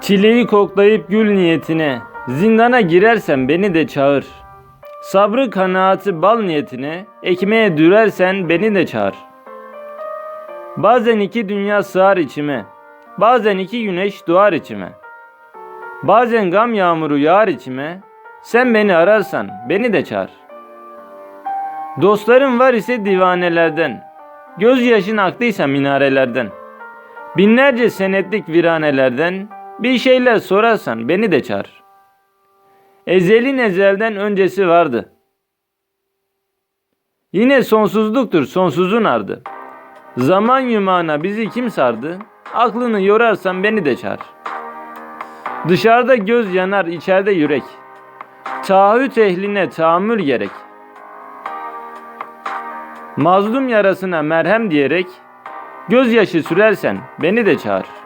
Çileyi koklayıp gül niyetine, zindana girersen beni de çağır. Sabrı kanaati bal niyetine, ekmeğe dürersen beni de çağır. Bazen iki dünya sığar içime, bazen iki güneş doğar içime. Bazen gam yağmuru yağar içime, sen beni ararsan beni de çağır. Dostlarım var ise divanelerden, gözyaşın aktıysa minarelerden. Binlerce senetlik viranelerden bir şeyler sorarsan beni de çağır. Ezelin ezelden öncesi vardı. Yine sonsuzluktur sonsuzun ardı. Zaman yumağına bizi kim sardı? Aklını yorarsan beni de çağır. Dışarıda göz yanar içeride yürek. Taahhüt ehline tahammül gerek. Mazlum yarasına merhem diyerek gözyaşı sürersen beni de çağır.